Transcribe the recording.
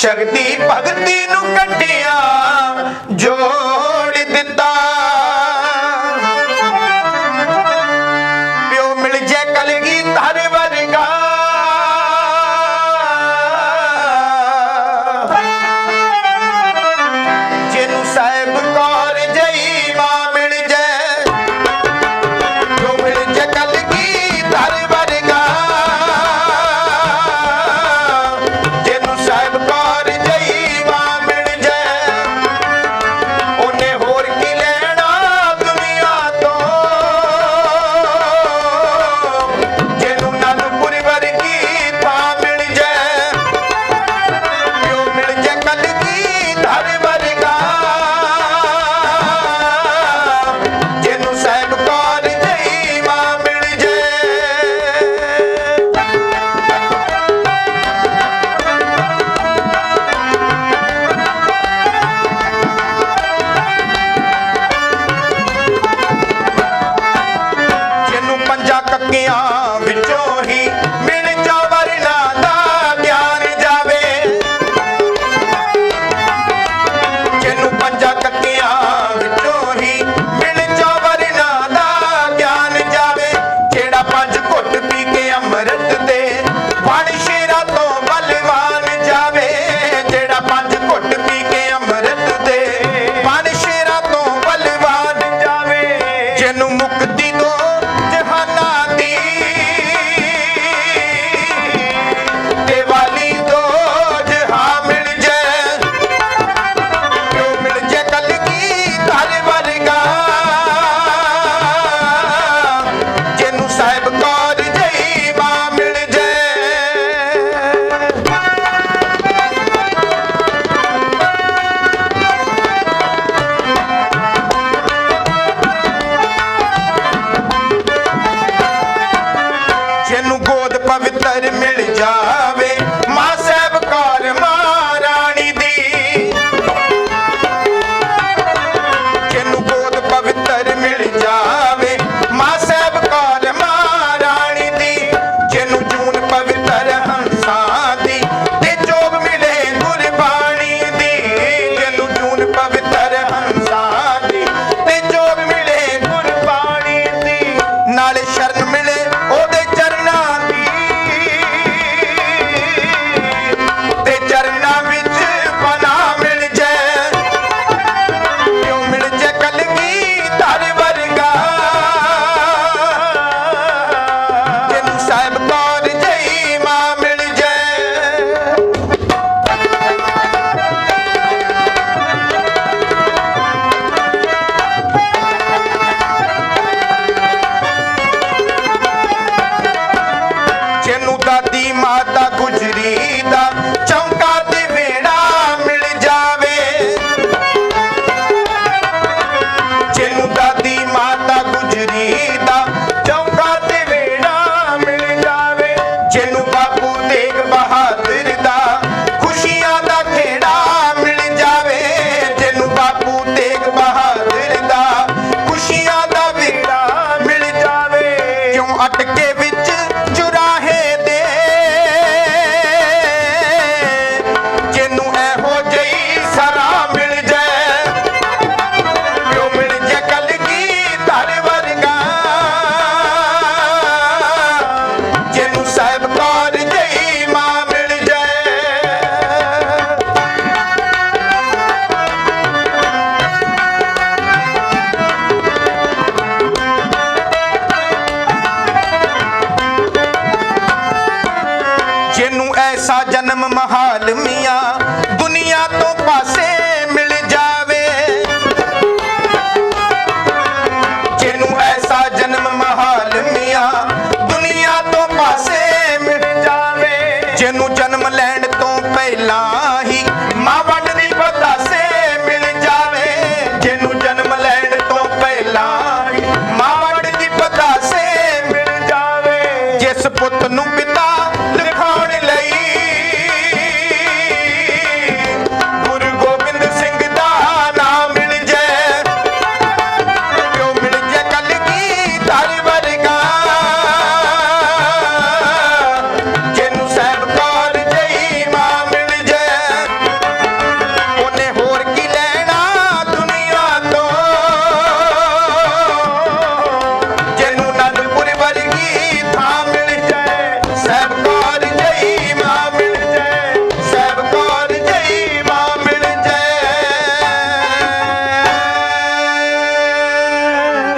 ਸ਼ਕਤੀ ਭਗਤੀ ਨੂੰ ਕੱਟਿਆ ਜੋੜ ਦਿੱਤਾ ਪਵਿੱਤਰ ਮਿਲ ਜਾ ਜਨਮ ਮਹਾਲ ਮੀਆਂ, ਦੁਨੀਆ ਤੋਂ ਪਾਸੇ ਮਿਲ ਜਾਵੇ। ਜਿਹਨੂੰ ਐਸਾ ਜਨਮ ਮਹਾਲ ਮੀਆਂ ਤੋਂ ਪਾਸੇ ਮਿਲ ਜਾਵੇ। ਜਿਹਨੂੰ ਜਨਮ